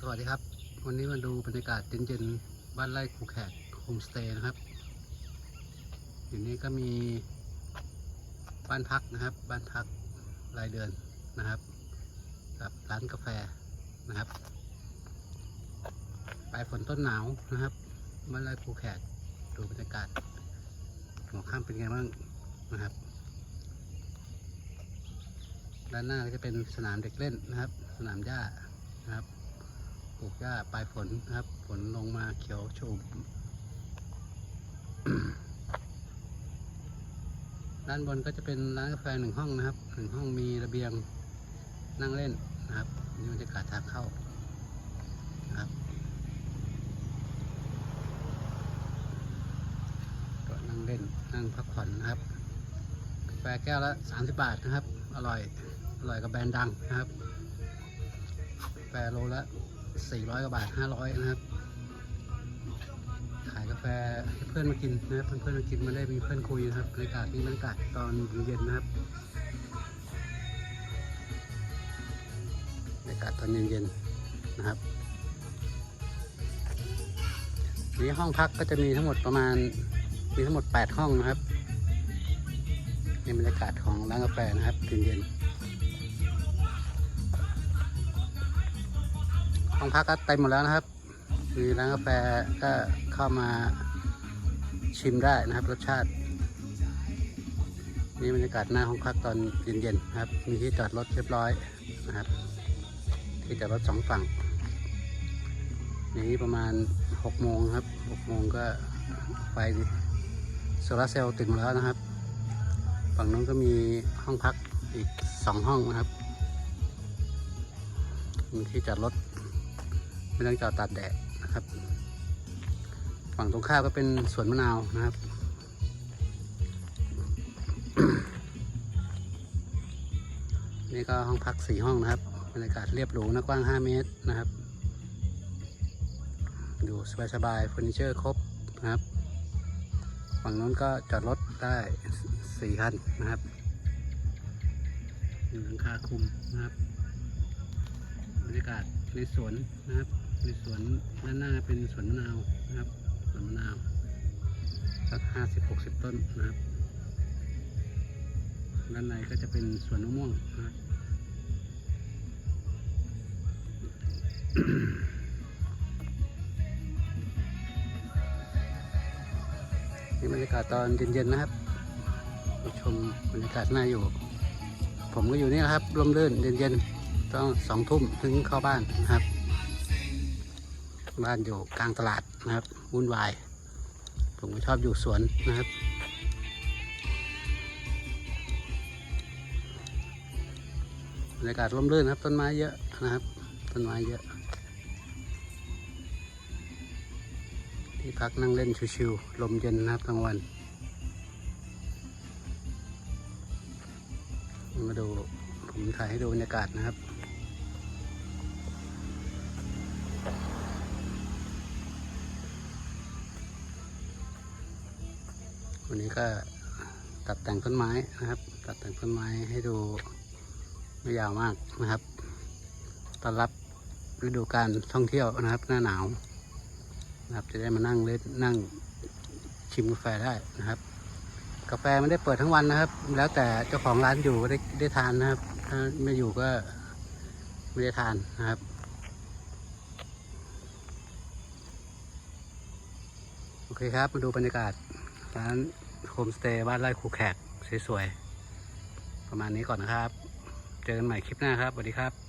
สวัสดีครับ วันนี้มาดูบรรยากาศเย็นๆบ้านไร่คูแขกโฮมสเตย์นะครับอยู่นี้ก็มีบ้านพักนะครับ บ้านพักรายเดือนนะครับ กับร้านกาแฟนะครับปลายฝนต้นหนาวนะครับบ้านไร่คูแขกดูบรรยากาศหัวข้ามเป็นไงบ้างนะครับ ด้านหน้าก็จะเป็นสนามเด็กเล่นนะครับ สนามหญ้านะครับ ลูกหญ้าปลายฝนครับ ฝนลงมาเขียวชุ่มด้านบนก็จะเป็นร้านกาแฟหนึ่งห้องนะครับหนึ่งห้องมีระเบียงนั่งเล่นนะครับนี่บรรยากาศทางเข้านะครับก็นั่งเล่นนั่งพักผ่อนนะครับกาแฟแก้วละ 30 บาทนะครับ อร่อยอร่อยกับแบรนด์ดังนะครับกาแฟโลละ 400กว่าบาท 500 นะครับ ขายกาแฟให้เพื่อนมากินนะครับเพื่อนๆมากินมาได้มีเพื่อนคุยนะครับบรรยากาศนี่บรรยากาศตอนเย็นนะครับบรรยากาศตอนเย็นๆนะครับนี่ห้องพักก็จะมีทั้งหมดประมาณมีทั้งหมด 8 ห้องนะครับในบรรยากาศของร้านกาแฟนะครับเย็นๆ ห้องพักก็เต็มหมดแล้วนะครับ มีร้านกาแฟก็เข้ามาชิมได้นะครับ รสชาตินี่บรรยากาศหน้าห้องพักตอนเย็นๆนะครับ มีที่จอดรถเรียบร้อยนะครับ ที่จอดรถสองฝั่งนี้ประมาณ6โมงครับ6โมงก็ไฟโซลาเซลล์ติดแล้วนะครับ ฝั่งนู้นก็มีห้องพักอีกสองห้องนะครับ มีที่จอดรถ ไม่ต้องจอดตากแดดนะครับ ฝั่งตรงข้ามก็เป็นสวนมะนาวนะครับนี่ก็ห้องพักสี่ห้องนะครับบรรยากาศเรียบหรูนะกว้าง 5 เมตรนะครับดูสบายๆเฟอร์นิเจอร์ครบนะครับ ฝั่งนู้นก็จอดรถได้สี่คันนะครับหลังคาคลุมนะครับบรรยากาศ ในสวนนะครับในสวนด้านหน้าเป็นสวนมะนาวนะครับสวนมะนาวสักห้าสิบหกสิบต้นนะครับด้านในก็จะเป็นสวนมะม่วงนะครับนี่บรรยากาศตอนเย็นๆนะครับมาชมบรรยากาศน่าอยู่ ผมก็อยู่นี่นะครับร่มรื่นเย็นๆ ต้อสองทุ่มถึงเข้าบ้านนะครับ บ้านอยู่กลางตลาดนะครับวุ่นวาย ผมชอบอยู่สวนนะครับบรรยากาศร่มรื่นครับ ต้นไม้เยอะนะครับ ต้นไม้เยอะ ที่พักนั่งเล่นชิวๆลมเย็นนะครับกลางวัน มาดูผมถ่ายให้ดูบรรยากาศนะครับ วันนี้ก็ตัดแต่งต้นไม้นะครับ ตัดแต่งต้นไม้ให้ดูไม่ยาวมากนะครับต้อนรับฤดูการท่องเที่ยวนะครับ หน้าหนาวนะครับ จะได้มานั่งเล่นนั่งชิมกาแฟได้นะครับ กาแฟไม่ได้เปิดทั้งวันนะครับ แล้วแต่เจ้าของร้านอยู่ได้ได้ทานนะครับ ถ้าไม่อยู่ก็ไม่ได้ทานนะครับโอเคครับ มาดูบรรยากาศ ร้นโฮมสเตย์บ้านไร่ครูแขกสวยๆ ประมาณนี้ก่อนนะครับ เจอกันใหม่คลิปหน้าครับสวัสดีครับ